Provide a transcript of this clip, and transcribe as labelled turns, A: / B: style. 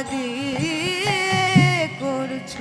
A: আমার দিয়ে করছ।